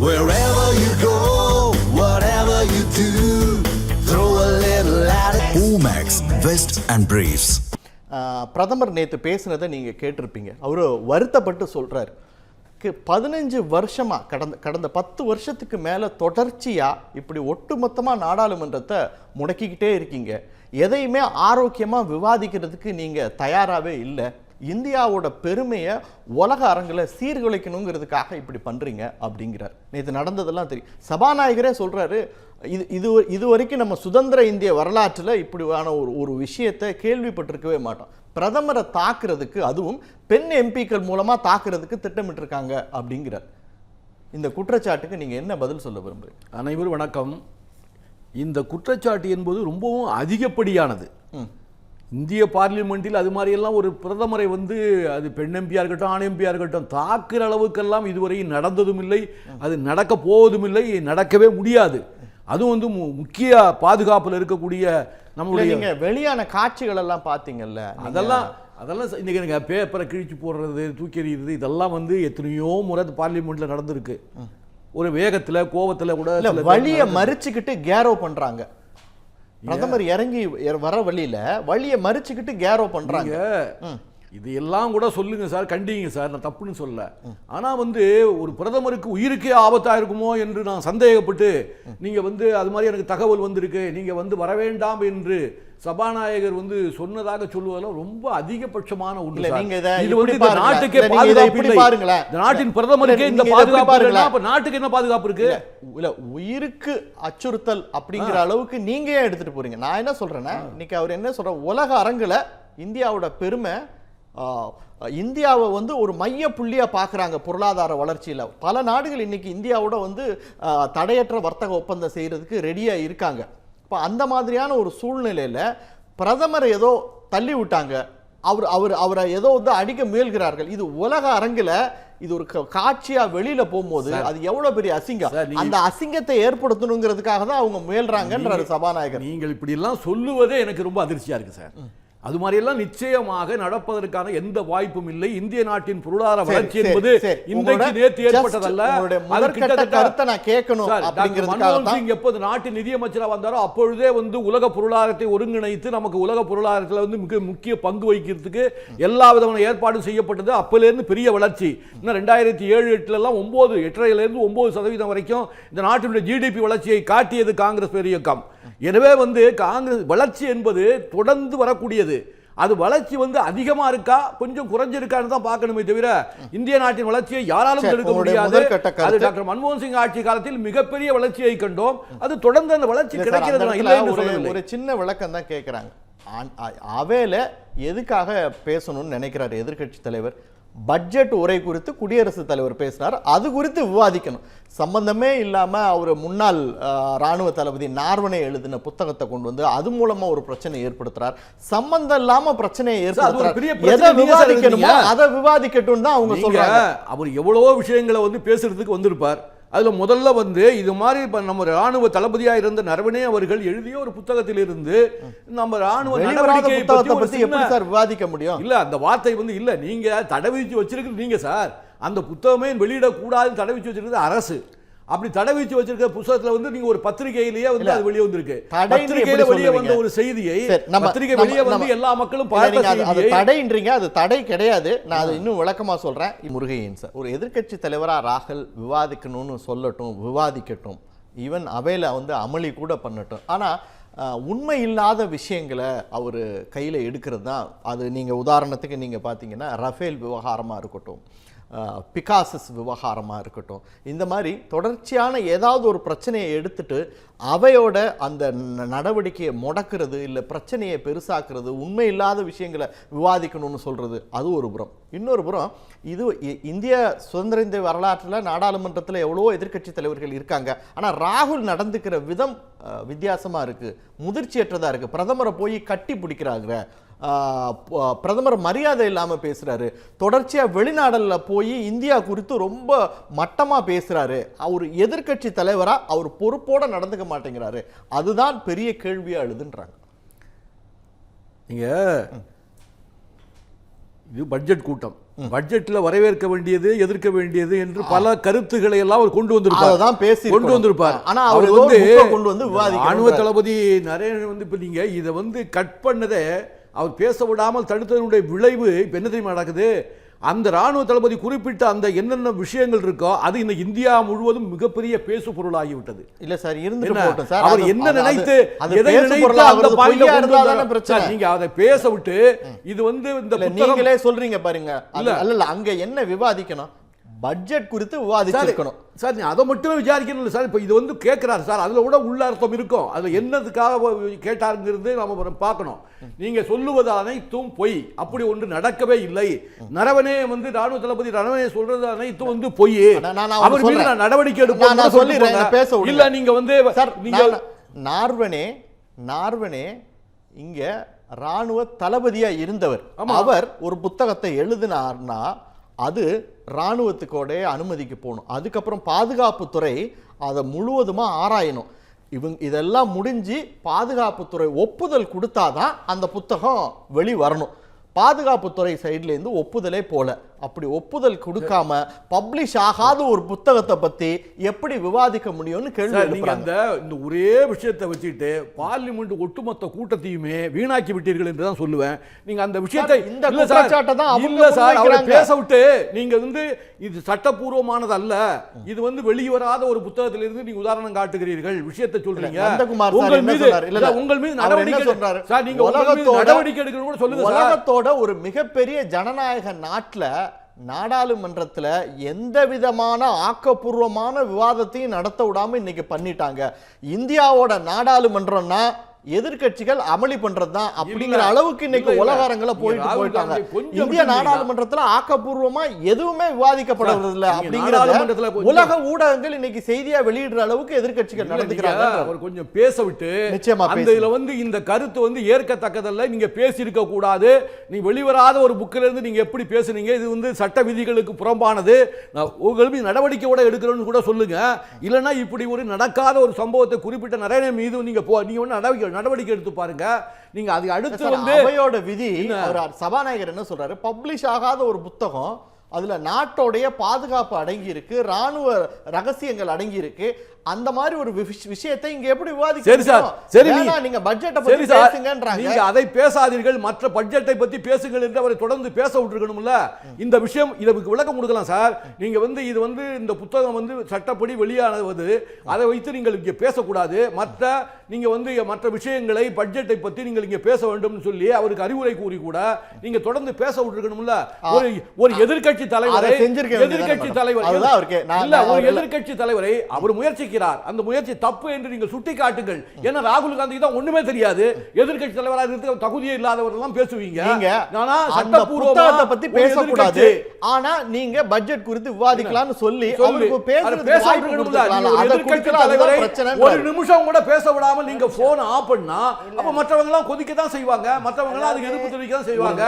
Wherever you go, whatever you do, throw a little at it. Omax, Vest and Briefs. பிரதமர் நேற்று பேசினதை நீங்கள் கேட்டிருப்பீங்க அவர் வருத்தப்பட்டு சொல்கிறார் பதினஞ்சு வருஷமாக கடந்த கடந்த பத்து வருஷத்துக்கு மேலே தொடர்ச்சியாக இப்படி ஒட்டுமொத்தமாக நாடாளுமன்றத்தை முடக்கிக்கிட்டே இருக்கீங்க எதையுமே ஆரோக்கியமாக விவாதிக்கிறதுக்கு நீங்கள் தயாராகவே இல்லை இந்தியாவோட பெருமையை உலக அரங்கில் சீர்குலைக்கணுங்கிறதுக்காக இப்படி பண்ணுறீங்க அப்படிங்கிறார். நேற்று நடந்ததெல்லாம் தெரியும் சபாநாயகரே சொல்கிறாரு இது இது இது வரைக்கும் நம்ம சுதந்திர இந்திய வரலாற்றில் இப்படியான ஒரு ஒரு விஷயத்தை கேள்விப்பட்டிருக்கவே மாட்டோம். பிரதமரை தாக்குறதுக்கு அதுவும் பெண் எம்பிக்கள் மூலமாக தாக்குறதுக்கு திட்டமிட்டிருக்காங்க அப்படிங்கிறார். இந்த குற்றச்சாட்டுக்கு நீங்கள் என்ன பதில் சொல்ல விரும்புறீங்க? அனைவரும் வணக்கம். இந்த குற்றச்சாட்டு என்பது ரொம்பவும் அதிகப்படியானது. இந்திய பார்லிமெண்ட்டில் அது மாதிரியெல்லாம் ஒரு பிரதமரை வந்து அது பெண் எம்பியாக இருக்கட்டும் ஆண் எம்பியாக இருக்கட்டும் தாக்குற அளவுக்கெல்லாம் இதுவரையும் நடந்ததும் இல்லை. அது நடக்க போவதும் இல்லை நடக்கவே முடியாது. அதுவும் வந்து மு- முக்கிய பாதுகாப்பில் இருக்கக்கூடிய நம்மளுடைய வெளியான காட்சிகள் எல்லாம் பார்த்தீங்கல்ல அதெல்லாம் அதெல்லாம் இன்னைக்கு எனக்கு பேப்பரை கிழிச்சு போடுறது தூக்கி எறிகிறது இதெல்லாம் வந்து எத்தனையோ முறை பார்லிமெண்ட்ல நடந்திருக்கு. ஒரு வேகத்துல கோவத்துல கூட வழியை மறிச்சுக்கிட்டு கேரோ பண்றாங்க. பிரதமர் இறங்கி இற- வர வழியில வழியை மறிச்சுக்கிட்டு கேரோ பண்றாங்க. இது எல்லாம் கூட சொல்லுங்க சார் கண்டிங்க சார் நான் தப்புன்னு சொல்ல ஆனா வந்து ஒரு பிரதமருக்கு உயிருக்கே ஆபத்தா இருக்குமோ என்று நான் சந்தேகப்பட்டு நீங்க வந்து அது மாதிரி எனக்கு தகவல் வந்திருக்கு நீங்க வந்து வர வேண்டாம் என்று சபாநாயகர் வந்து சொன்னதாக சொல்லுவதெல்லாம் ரொம்ப அதிகபட்சமான ஒன்று இல்ல, இதை வந்து இந்த. நாட்டுக்கே இல்ல, பாதுகாப்பு இல்லை. நாட்டின் பிரதமருக்கே இல்ல, இந்த பாதுகாப்பு பாருங்களேன். அப்ப நாட்டுக்கு என்ன பாதுகாப்பு இருக்கு? இல்ல உயிருக்கு அச்சுறுத்தல் அப்படிங்கிற அளவுக்கு நீங்க ஏன் எடுத்துட்டு போறீங்க? நான் என்ன சொல்றேன்னா இன்னைக்கு அவர் என்ன சொல்ற உலக அரங்குல இந்தியாவோட பெருமை இந்தியாவை வந்து ஒரு மைய புள்ளியா பார்க்கறாங்க பொருளாதார வளர்ச்சியில. பல நாடுகள் இன்னைக்கு இந்தியாவோட வந்து தடையற்ற வர்த்தக ஒப்பந்தம் செய்யறதுக்கு ரெடியா இருக்காங்க. இப்போ அந்த மாதிரியான ஒரு சூழ்நிலையில பிரதமர் ஏதோ தள்ளி விட்டாங்க. அவர் அவர் அவரை ஏதோ வந்து அடிக்க முயல்கிறார்கள். இது உலக அரங்குல இது ஒரு கா- காட்சியா வெளியில போகும்போது அது எவ்வளவு பெரிய அசிங்கம். அந்த அசிங்கத்தை ஏற்படுத்தணுங்கிறதுக்காக தான் அவங்க முயல்றாங்கன்றாரு சபாநாயகர். நீங்கள் இப்படி எல்லாம் சொல்லுவதே எனக்கு ரொம்ப அதிர்ச்சியா இருக்கு சார். அது மாதிரியெல்லாம் நிச்சயமாக நடப்பதற்கான எந்த வாய்ப்பும் இல்லை. இந்திய நாட்டின் பொருளாதார வளர்ச்சி என்பது. இன்றைக்கு நேற்று ஏற்பட்டதல்ல. கேட்கணும் மன்மோகன் சிங் எப்போது நாட்டின் நிதியமைச்சராக வந்தாரோ அப்பொழுதே வந்து உலக பொருளாதாரத்தை ஒருங்கிணைத்து நமக்கு உலக பொருளாதாரத்தில் வந்து மிக முக்கிய பங்கு வகிக்கிறதுக்கு எல்லா விதமான ஏற்பாடும் செய்யப்பட்டது. அப்போலேருந்து பெரிய வளர்ச்சி. இன்னும் ரெண்டாயிரத்தி ஏழு எட்டுலலாம் ஒம்பது எட்டரைலேருந்து ஒம்பது சதவீதம் வரைக்கும் இந்த நாட்டினுடைய ஜிடிபி வளர்ச்சியை காட்டியது காங்கிரஸ் பேரியக்கம். எனவே வந்து காங்கிரஸ் வளர்ச்சி என்பது தொடர்ந்து வரக்கூடியது. அது வளர்ச்சி வந்து அதிகமா இருக்கா? கொஞ்சம் குறைஞ்சிருக்கான்னு தான் பார்க்கணுமே தவிர இந்திய நாட்டின் வளர்ச்சியை யாராலும் தடுக்க உங்களுடைய முடியாது. அது. டாக்டர் மன்மோகன் சிங் ஆட்சி காலத்தில் மிகப்பெரிய வளர்ச்சியை கண்டோம். அது தொடர்ந்து அந்த வளர்ச்சி கிடைக்கிறது ஒரு சின்ன விளக்கம் தான் கேட்குறாங்க அவையில எதுக்காக பேசணும்னு நினைக்கிறார் எதிர்க்கட்சி தலைவர்? பட்ஜெட் உரை குறித்து குடியரசுத் தலைவர் பேசினார் அது குறித்து விவாதிக்கணும். சம்பந்தமே இல்லாம அவர் முன்னாள் ஆஹ், ராணுவ தளபதி நார்வனே எழுதின புத்தகத்தை கொண்டு வந்து அது மூலமா ஒரு பிரச்சனை ஏற்படுத்துறார். சம்பந்தம் இல்லாம பிரச்சனையை ஏற்படுத்துறார். எதை விவாதிக்கணுமோ. அதை விவாதிக்கட்டும் தான் அவங்க நீங்க சொல்றாங்க. அவர் எவ்வளவோ விஷயங்களை வந்து பேசுறதுக்கு வந்திருப்பார். அதுல முதல்ல வந்து இது மாதிரி இப்ப நம்ம ராணுவ தளபதியா இருந்த நரவனே அவர்கள் எழுதிய ஒரு புத்தகத்தில் இருந்து நம்ம ராணுவ நடவடிக்கையை பற்றி எப்படி சார் விவாதிக்க முடியும்? இல்ல அந்த வார்த்தை வந்து இல்ல. நீங்க தடை விதிச்சு வச்சிருக்கிறது நீங்க சார். அந்த புத்தகமே வெளியிடக்கூடாதுன்னு தடை விதிச்சு வச்சிருக்கிறது அரசு. அப்படி தடை விதிச்சு வச்சிருக்க புத்தகத்துல வந்து நீங்க ஒரு பத்திரிகையிலேயே வந்து. அது வெளியே வந்திருக்கு. பத்திரிகையில வெளியே வந்த? ஒரு செய்தியை பத்திரிகை வெளியே வந்து எல்லா மக்களும் அது- தடைன்றீங்க அது தடை கிடையாது. நான் அதை இன்னும் விளக்கமா சொல்றேன். முருகையன் சார் ஒரு எதிர்க்கட்சி தலைவரா ராகுல் விவாதிக்கணும்னு சொல்லட்டும் விவாதிக்கட்டும். ஈவன் அவையில வந்து அமளி கூட பண்ணட்டும். ஆனா உண்மை இல்லாத விஷயங்களை அவர் கையில் எடுக்கிறது தான். அது நீங்கள் உதாரணத்துக்கு நீங்கள் பார்த்தீங்கன்னா ரஃபேல் விவகாரமாக இருக்கட்டும். பிகாசஸ் விவகாரமாக இருக்கட்டும். இந்த மாதிரி தொடர்ச்சியான ஏதாவது ஒரு பிரச்சனையை எடுத்துட்டு அவையோட அந்த ந- நடவடிக்கையை முடக்கிறது இல்லை பிரச்சனையை பெருசாக்குறது உண்மை இல்லாத விஷயங்களை விவாதிக்கணும்னு சொல்கிறது அது ஒரு புறம். இன்னொரு புறம் இது இ- இந்திய சுதந்திர இந்திய வரலாற்றில் நாடாளுமன்றத்தில் எவ்வளவோ எதிர்க்கட்சி தலைவர்கள் இருக்காங்க. ஆனால் ராகுல் நடந்துக்கிற விதம் வித்தியாசமாக இருக்குது முதிர்ச்சியற்றதாக இருக்குது பிரதமரை போய் கட்டி பிடிக்கிறாங்க. பிரதமர் மரியாதை இல்லாம பேசுறாரு. தொடர்ச்சியா வெளிநாடுல போய் இந்தியா குறித்து ரொம்ப மட்டமா பேசுறாரு. அவர் எதிர்க்கட்சி தலைவரா அவர் பொறுப்போட நடந்துக்க மாட்டேங்கிறாரு. அதுதான் பெரிய கேள்வியா எழுதுன்றாங்க. நீங்க இது பட்ஜெட் கூட்டம். பட்ஜெட்ல வரவேற்க வேண்டியது எதிர்க்க வேண்டியது என்று பல கருத்துக்களை எல்லாம் அவர் கொண்டு வந்திருப்பார். அததான் பேசி கொண்டு வந்திருப்பார். ஆனா அவர் அ கொண்டு வந்து. ராணுவ தளபதி நரேந்திர வந்து இப்ப நீங்க இதை வந்து கட் பண்ணதை அவர் பேச விடாமல் தடுத்ததனுடைய விளைவு இப்ப என்ன தெரியுமா நடக்குது? அந்த ராணுவ தளபதி குறிப்பிட்ட அந்த என்னென்ன விஷயங்கள் இருக்கோ அது இந்த இந்தியா முழுவதும் மிகப்பெரிய பேசு பொருளாகிவிட்டது. இல்ல சார்? போகட்டும் சார். அவர் என்ன நினைத்து எதை நினைத்து அந்த பாயிண்ட இருந்தா? பிரச்சனை. நீங்க அதை பேச விட்டு இது வந்து இந்த நீங்களே சொல்றீங்க பாருங்க. இல்ல. இல்ல அங்க என்ன விவாதிக்கணும்? பட்ஜெட் குறித்து சார், விவாதிச்சிருக்கணும். சார் நீ அதை மட்டுமே விசாரிக்கணும் சார். இப்போ இது வந்து கேட்குறாரு சார். அதில் கூட உள்ள அர்த்தம் இருக்கும். அதில் என்னதுக்காக கேட்டாருங்கிறது நாம அப்புறம் பார்க்கணும். நீங்க சொல்லுவது அனைத்தும் பொய். அப்படி ஒன்று நடக்கவே இல்லை. நரவனே வந்து ராணுவ தளபதி நரவனே சொல்றது அனைத்தும் வந்து பொய். அவர் மீது. நான் நடவடிக்கை எடுப்போம் நான் சொல்லிடுறேன், பேச. இல்ல நீங்க வந்து சார் நீங்க நான் நார்வனே நார்வனே இங்க ராணுவ தளபதியா இருந்தவர். அவர் ஒரு புத்தகத்தை எழுதினார்னா அது ராணுவத்துக்கோட அனுமதிக்கு போகணும். அதுக்கப்புறம் பாதுகாப்புத்துறை அதை முழுவதுமாக ஆராயணும். இவங்க இதெல்லாம் முடிஞ்சு பாதுகாப்புத்துறை ஒப்புதல் கொடுத்தாதான் அந்த புத்தகம் வெளி வரணும் பாதுகாப்புத்துறை சைட்லேருந்து ஒப்புதலே போல. அப்படி ஒப்புதல் கொடுக்காம பப்ளிஷ் ஆகாத ஒரு புத்தகத்தை பத்தி எப்படி விவாதிக்க முடியும்னு கேள்வி நீங்க அந்த இந்த ஒரே விஷயத்தை வச்சுட்டு பார்லிமெண்ட் ஒட்டுமொத்த கூட்டத்தையுமே வீணாக்கி விட்டீர்கள் என்று தான் சொல்லுவேன் நீங்க அந்த விஷயத்தை இந்த குற்றச்சாட்டை தான் இல்ல சார் அவரை முன்வைக்கிறாங்க. பேச விட்டு நீங்க வந்து இது சட்டப்பூர்வமானது அல்ல இது வந்து வெளியே வராத ஒரு புத்தகத்திலிருந்து நீங்க உதாரணம் காட்டுகிறீர்கள் விஷயத்தை சொல்றீங்க உங்கள் மீது? இல்ல. உங்கள் மீது நடவடிக்கை சொல்றாரு? சார் நீங்க நடவடிக்கை எடுக்கணும் கூட சொல்லுங்க உலகத்தோட ஒரு மிகப்பெரிய ஜனநாயக நாட்டுல நாடாளுமன்றத்தில் எந்த விதமான ஆக்கப்பூர்வமான விவாதத்தையும் நடத்த விடாமல் இன்றைக்கி பண்ணிட்டாங்க. இந்தியாவோட நாடாளுமன்றம்னா எதிர்க்கட்சிகள் அமளி பண்றதுதான் அப்படிங்கிற இல்ல. அளவுக்கு இன்னைக்கு. உலகாரங்களை போயிட்டு போயிட்டாங்க இந்திய நாடாளுமன்றத்துல ஆக்கப்பூர்வமா எதுவுமே விவாதிக்கப்படுறது இல்ல கொஞ்சம் உலக ஊடகங்கள் இன்னைக்கு செய்தியா வெளியிடுற அளவுக்கு எதிர்க்கட்சிகள் இல்ல, நடந்துக்கிறாங்க அவர் கொஞ்சம் பேச விட்டு நிச்சயமா அந்த. இதுல வந்து இந்த கருத்து வந்து ஏற்கத்தக்கதல்ல நீங்க பேசியிருக்க கூடாது நீ வெளிவராத ஒரு புக்கில இருந்து நீங்க எப்படி பேசுனீங்க இது வந்து சட்ட விதிகளுக்கு புறம்பானது நான் உங்கள் மீது நடவடிக்கை கூட எடுக்கிறோம்னு கூட சொல்லுங்க இல்லைன்னா இப்படி ஒரு நடக்காத ஒரு சம்பவத்தை குறிப்பிட்ட நிறைய மீது நீங்க போ நீங்க வந்து நடவடிக்கை நடவடிக்கை எடுத்து பாருங்க. நீங்க அதுக்கு அடுத்து வந்து அவையோட விதி சபாநாயகர் என்ன சொல்றாரு? பப்ளிஷ் ஆகாத ஒரு புத்தகம் அதுல நாட்டோடைய பாதுகாப்பு அடங்கி இருக்கு ராணுவ ரகசியங்கள் அடங்கி இருக்கு அந்த மாதிரி ஒரு விஷ- விஷயத்தை இங்க எப்படி விவாதிக்க சரி சார்? சரி நீங்க- பட்ஜெட்டை பத்தி பேசுங்கன்றாங்க. நீங்க அதை பேசாதீர்கள் மற்ற பட்ஜெட்டை பத்தி பேசுங்கள் என்று அவரை தொடர்ந்து பேச விட்டுருக்கணும்ல? இந்த விஷயம் இதுக்கு விளக்கம் கொடுக்கலாம் சார். நீங்க வந்து இது வந்து இந்த புத்தகம் வந்து சட்டப்படி வெளியானது. அதை வைத்து நீங்கள் இங்க பேசக்கூடாது. மற்ற நீங்க வந்து மற்ற விஷயங்களை பட்ஜெட்டை பத்தி நீங்கள் இங்க பேச வேண்டும்னு சொல்லி அவருக்கு அறிவுரை கூறி கூட நீங்க தொடர்ந்து பேச விட்டுருக்கணும்ல? ஒரு ஒரு எதிர்க்கட்சி தலைவரை மேடம். தலைவர். இல்ல ஒரு எதிர்க்கட்சி தலைவரை அவர் முயற்சிக்கிறார். அந்த முயற்சி தப்பு என்று நீங்கள் சுட்டி காட்டுங்கள் ஏன்னா ராகுல் காந்திக்கு தான் ஒண்ணுமே தெரியாது. எதிர்க்கட்சி தலைவராக இருக்கிறதுக்கு தகுதியே இல்லாதவர் எல்லாம் பேசுவீங்க. நீங்க ஆனா புத்தகத்தை பத்தி பேசக்கூடாது. ஆனா நீங்க பட்ஜெட் குறித்து விவாதிக்கலாம்னு சொல்லி அவருக்கு ஒரு நிமிஷம் கூட பேச விடாமல் நீங்க போன் ஆஃப் பண்ணா அப்ப மற்றவங்க எல்லாம் கொதிக்க தான் செய்வாங்க. மற்றவங்க எல்லாம் அதுக்கு எதிர்ப்பு தெரிவிக்க தான் செய்வாங்க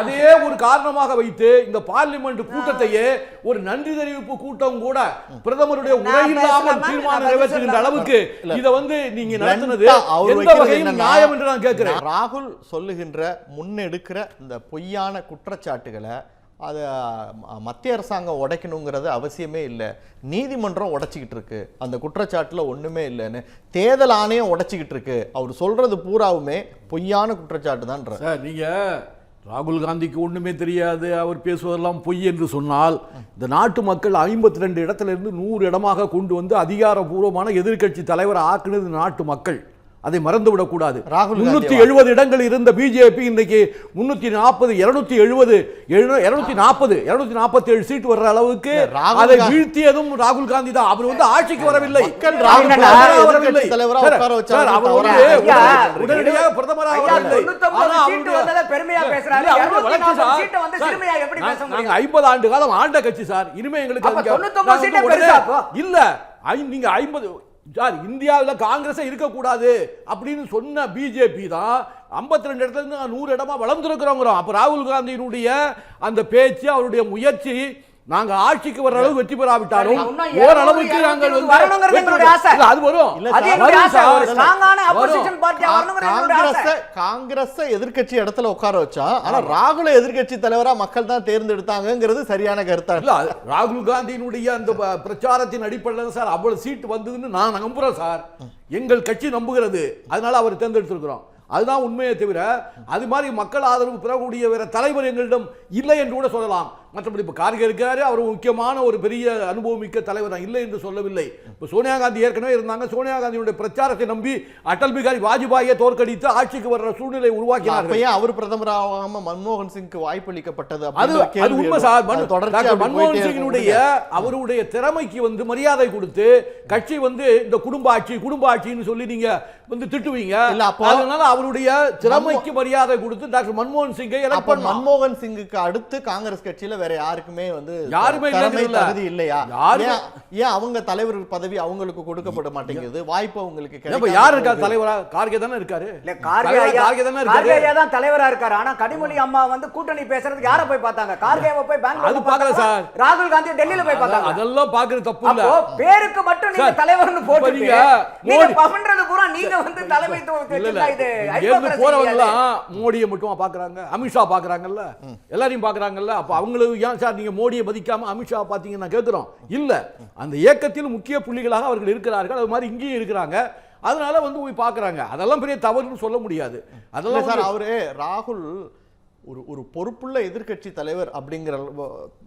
அதே ஒரு காரணமாக வைத்து இந்த பார்லிமெண்ட் கூட்டத்தையே ஒரு நன்றி தெரிவிப்பு கூட்டம் கூட பிரதமருடைய நான் உரை இல்லாமல் பேசலாமா? தீர்மானம் நிறைவேற்றுகின்ற? அளவுக்கு. இத வந்து நீங்க நடத்துனது எந்த வகையும் நியாயம் என்று நான் கேட்கிறேன். ராகுல் சொல்லுகின்ற முன்னெடுக்கிற இந்த பொய்யான குற்றச்சாட்டுகளை அதை ம- மத்திய அரசாங்கம் உடைக்கணுங்கிறது அவசியமே இல்லை. நீதிமன்றம் உடைச்சிக்கிட்டு இருக்கு. அந்த குற்றச்சாட்டில் ஒன்றுமே இல்லைன்னு தேர்தல் ஆணையம் உடைச்சிக்கிட்டு இருக்கு. அவர் சொல்கிறது பூராவுமே பொய்யான குற்றச்சாட்டு தான்ற சார் நீங்கள் ராகுல் காந்திக்கு ஒன்றுமே தெரியாது அவர் பேசுவதெல்லாம் பொய் என்று சொன்னால் இந்த நாட்டு மக்கள் ஐம்பத்தி ரெண்டு இடத்துல இருந்து நூறு இடமாக கொண்டு வந்து அதிகாரபூர்வமான எதிர்க்கட்சி தலைவர் ஆக்குனது நாட்டு மக்கள். அதை மறந்து விடக்கூடாது ராகுல் முன்னூத்தி? எழுபது இடங்கள் இருந்த பிஜேபி இன்னைக்கு முன்னூத்தி நாற்பது இருநூத்தி எழுபது இருநூத்தி நாற்பது இருநூத்தி நாற்பத்தி ஏழு சீட் வர்ற அளவுக்கு அதை வீழ்த்தியதும் ராகுல் காந்தி தான் அவர் வந்து ஆட்சிக்கு வரவில்லை உடனடியாக பிரதமராக ஐயா, வரவில்லை. 99 ஆனா சீட்டு அவருடைய- வந்ததை பெருமையா இல்ல, பேசுறாரு. இல்ல, அவருடைய 240 வளர்ச்சி சார். சீட்டை வந்து சார், சிறுமையா எப்படி பேச நாங்க- 50 ஆண்டு காலம் ஆண்ட கட்சி சார் இனிமே எங்களுக்கு அப்ப அதுக்கு- 99 நாங்க சீட்டே வந்து உடனே- பெருசா அப்போ? இல்ல நீங்க 50 சார் இந்தியாவில் காங்கிரஸே இருக்கக்கூடாது அப்படின்னு சொன்ன பிஜேபி தான் 52 ரெண்டு இடத்துல இருந்து நூறு இடமா வளர்ந்துருக்கிறோங்கிறோம். அப்போ ராகுல் காந்தியினுடைய அந்த பேச்சு அவருடைய முயற்சி நாங்க ஆட்சிக்கு வர அளவு வெற்றி பெறாவிட்டாலும் ஓரளவுக்கு நாங்கள் அது வரும். காங்கிரஸ் எதிர்க்கட்சி இடத்துல உட்கார வச்சா ஆனா ராகுல எதிர்க்கட்சி தலைவரா மக்கள் தான் தேர்ந்தெடுத்தாங்கங்கிறது சரியான கருத்தா? இல்ல ராகுல் காந்தியினுடைய அந்த ப- பிரச்சாரத்தின் அடிப்படையில் சார் அவ்வளவு சீட் வந்ததுன்னு நான் நம்புறேன் சார். எங்கள் கட்சி நம்புகிறது. அதனால அவர் தேர்ந்தெடுத்திருக்கிறோம். அதுதான் உண்மையை தவிர அது மாதிரி மக்கள் ஆதரவு பெறக்கூடிய வேற தலைவர் எங்களிடம் இல்லை என்று கூட சொல்லலாம். மற்றபடி இப்போ கார்கே இருக்காரு அவர் முக்கியமான ஒரு பெரிய அனுபவமிக்க தலைவர் தான். இல்லை என்று சொல்லவில்லை. இப்போ சோனியா காந்தி ஏற்கனவே இருந்தாங்க. சோனியா காந்தியுடைய பிரச்சாரத்தை நம்பி அடல் பிகாரி வாஜ்பாயை தோற்கடித்து ஆட்சிக்கு வர்ற சூழ்நிலை ஏன் அவர் பிரதமர் ஆகாம மன்மோகன் சிங்க்கு வாய்ப்பளிக்கப்பட்டது அது அது உண்மை. சார். மன்மோகன் சிங்கினுடைய அவருடைய திறமைக்கு வந்து மரியாதை கொடுத்து கட்சி வந்து இந்த குடும்ப ஆட்சி குடும்ப ஆட்சின்னு சொல்லி நீங்க வந்து திட்டுவீங்க. அதனால அவருடைய திறமைக்கு மரியாதை கொடுத்து டாக்டர் மன்மோகன் சிங்கை மன்மோகன் சிங்குக்கு அடுத்து காங்கிரஸ் கட்சியில வேற யாருக்குமே வந்து யாருமே. தகுதி இல்லையா? ஏன் அவங்க தலைவர் பதவி அவங்களுக்கு கொடுக்கப்பட மாட்டேங்குது? வாய்ப்பு அவங்களுக்கு யார் இருக்கா? போகுது. தலைவரா? கார்கே தானே இருக்காரு. இல்ல கார்கே கார்கே தானே கார்கே இருக்காரு. ஐயா தான் தலைவரா இருக்காரு. ஆனா கனிமொழி அம்மா வந்து கூட்டணி பேசுறதுக்கு யார போய் பார்த்தாங்க? கார்கேவை போய் பெங்களூர்ல அது பார்க்கல? சார். ராகுல் காந்தி டெல்லியில போய் பார்த்தாங்க. அதெல்லாம் பாக்குறது தப்பு இல்ல. பேருக்கு மட்டும் நீங்க தலைவர்னு இப்ப போட்டுட்டு நீங்க பண்றது பூரா நீங்க வந்து தலைமைத்துவம் இல்ல இல்ல வச்சிருந்தா இது இங்க இருந்து hypocrisy போறவங்க இல்லையா? எல்லாம் மோடியை மட்டும் பாக்குறாங்க? அமித்ஷா பாக்குறாங்கல்ல? எல்லாரையும் பாக்குறாங்கல்ல? அப்ப அவங்களுக்கு ஏன் சார் நீங்க மோடியை மதிக்காம அமித்ஷா பாத்தீங்கன்னா கேட்கிறோம் இல்ல. அந்த இயக்கத்தில் முக்கிய புள்ளிகளாக அவர்கள் இருக்கிறார்கள். அது மாதிரி இங்கேயும் இருக்கிறாங்க. அதனால வந்து போய் பாக்குறாங்க. அதெல்லாம் பெரிய தவறுன்னு சொல்ல முடியாது. அதெல்லாம் சார் அவரு ராகுல் ஒரு ஒரு பொறுப்புள்ள எதிர்க்கட்சி தலைவர் அப்படிங்கிற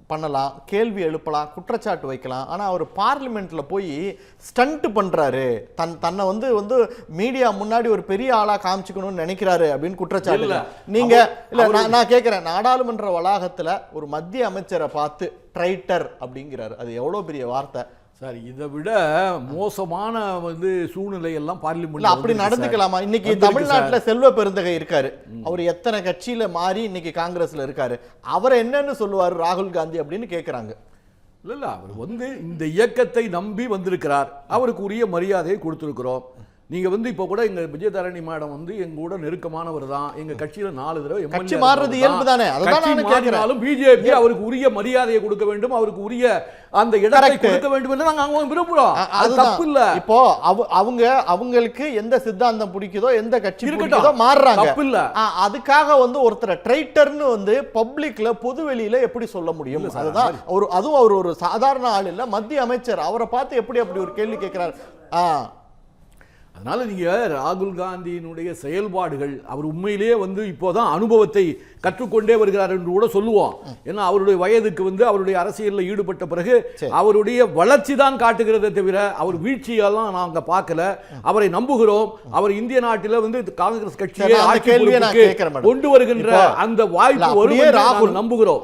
பண்ணலாம் கேள்வி எழுப்பலாம் குற்றச்சாட்டு வைக்கலாம். ஆனா அவர் பார்லிமெண்ட்ல போய் ஸ்டண்ட் பண்றாரு. தன் தன்னை வந்து வந்து மீடியா முன்னாடி ஒரு பெரிய ஆளா காமிச்சுக்கணும்னு நினைக்கிறாரு அப்படின்னு குற்றச்சாட்டு இல்ல. நீங்க இல்ல நான் நான் கேட்கிறேன் நாடாளுமன்ற வளாகத்துல ஒரு மத்திய அமைச்சரை பார்த்து ட்ரைட்டர் அப்படிங்கிறாரு. அது எவ்வளவு பெரிய வார்த்தை. சார் இதை விட மோசமான வந்து சூழ்நிலை எல்லாம் பார்லிமெண்ட் அப்படி நடந்துக்கலாமா. இன்னைக்கு தமிழ்நாட்டுல செல்வ பெருந்தகை இருக்காரு. அவர் எத்தனை கட்சியில மாறி இன்னைக்கு காங்கிரஸ்ல இருக்காரு. அவர் என்னன்னு சொல்லுவாரு ராகுல் காந்தி அப்படின்னு கேக்குறாங்க. இல்ல இல்ல அவர் வந்து இந்த இயக்கத்தை நம்பி வந்திருக்கிறார். அவருக்கு உரிய மரியாதையை கொடுத்திருக்கிறோம். நீங்க வந்து இப்ப கூட எங்க விஜயதாரணி மேடம் வந்து எங்க கூட நெருக்கமானவர் தான் எங்க கட்சியில நாலு தடவை கட்சி மாறுறது இயல்பு தான். மாறினாலும் பிஜேபி அவருக்கு உரிய மரியாதையை கொடுக்க வேண்டும் அவருக்கு உரிய அந்த இடத்தை. கொடுக்க வேண்டும் என்று நாங்க அவங்க விரும்புறோம் அ- அது. தப்பு இல்ல இப்போ அவ- அவங்க அவங்களுக்கு எந்த சித்தாந்தம் பிடிக்குதோ எந்த கட்சி. பிடிக்குதோ மாறுறாங்க தப்பு இல்ல. அதுக்காக வந்து ஒருத்தரை ட்ரைட்டர்னு வந்து பப்ளிக்ல பொது வெளியில எப்படி சொல்ல முடியும் அதுதான் ஒரு அதுவும் அவர் ஒரு சாதாரண ஆள் இல்ல மத்திய அமைச்சர் அவரை பார்த்து எப்படி அப்படி ஒரு கேள்வி கேட்கிறார் ஆ அதனால நீங்க ராகுல் காந்தியினுடைய செயல்பாடுகள் அவர் உண்மையிலேயே வந்து இப்போதான் அனுபவத்தை கற்றுக்கொண்டே வருகிறார் என்று கூட சொல்லுவோம் ஏன்னா அவருடைய வயதுக்கு வந்து அவருடைய அரசியலில் ஈடுபட்ட பிறகு. அவருடைய வளர்ச்சி தான் காட்டுகிறதே தவிர அவர் வீழ்ச்சியெல்லாம் நாங்க பார்க்கல அவரை நம்புகிறோம் அவர் இந்திய நாட்டில வந்து காங்கிரஸ் கட்சியை. கொண்டு வருகின்ற அந்த வாய்ப்பு நாங்கள் ராகுல் நம்புகிறோம்